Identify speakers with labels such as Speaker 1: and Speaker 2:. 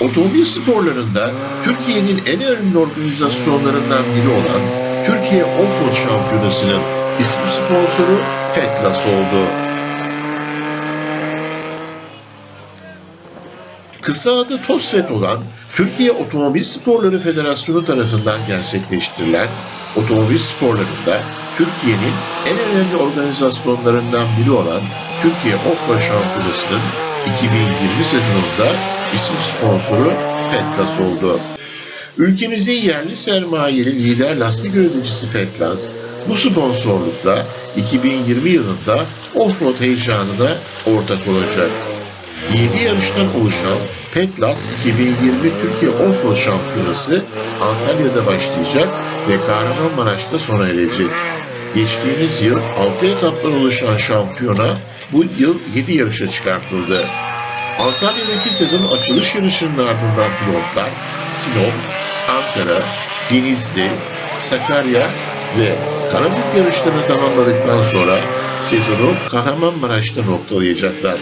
Speaker 1: Otomobil sporlarında Türkiye'nin en önemli organizasyonlarından biri olan Türkiye Offroad Şampiyonası'nın isim sponsoru Petlas oldu. Kısa adı TOSFET olan Türkiye Otomobil Sporları Federasyonu tarafından gerçekleştirilen otomobil sporlarında Türkiye'nin en önemli organizasyonlarından biri olan Türkiye Offroad Şampiyonası'nın 2020 sezonunda isim sponsoru Petlas oldu. Ülkemizin yerli sermayeli lider lastik üreticisi Petlas, bu sponsorlukla 2020 yılında offroad heyecanına ortak olacak. 7 yarıştan oluşan Petlas 2020 Türkiye Offroad Şampiyonası Antalya'da başlayacak ve Kahramanmaraş'ta sona erecek geçtiğimiz yıl 6 etaptan oluşan şampiyona bu yıl 7 yarışa çıkartıldı. Antalya'daki sezon açılış yarışının ardından pilotlar Sinop, Ankara, Denizli, Sakarya ve Karabük yarışlarını tamamladıktan sonra sezonu Kahramanmaraş'ta noktalayacaklar.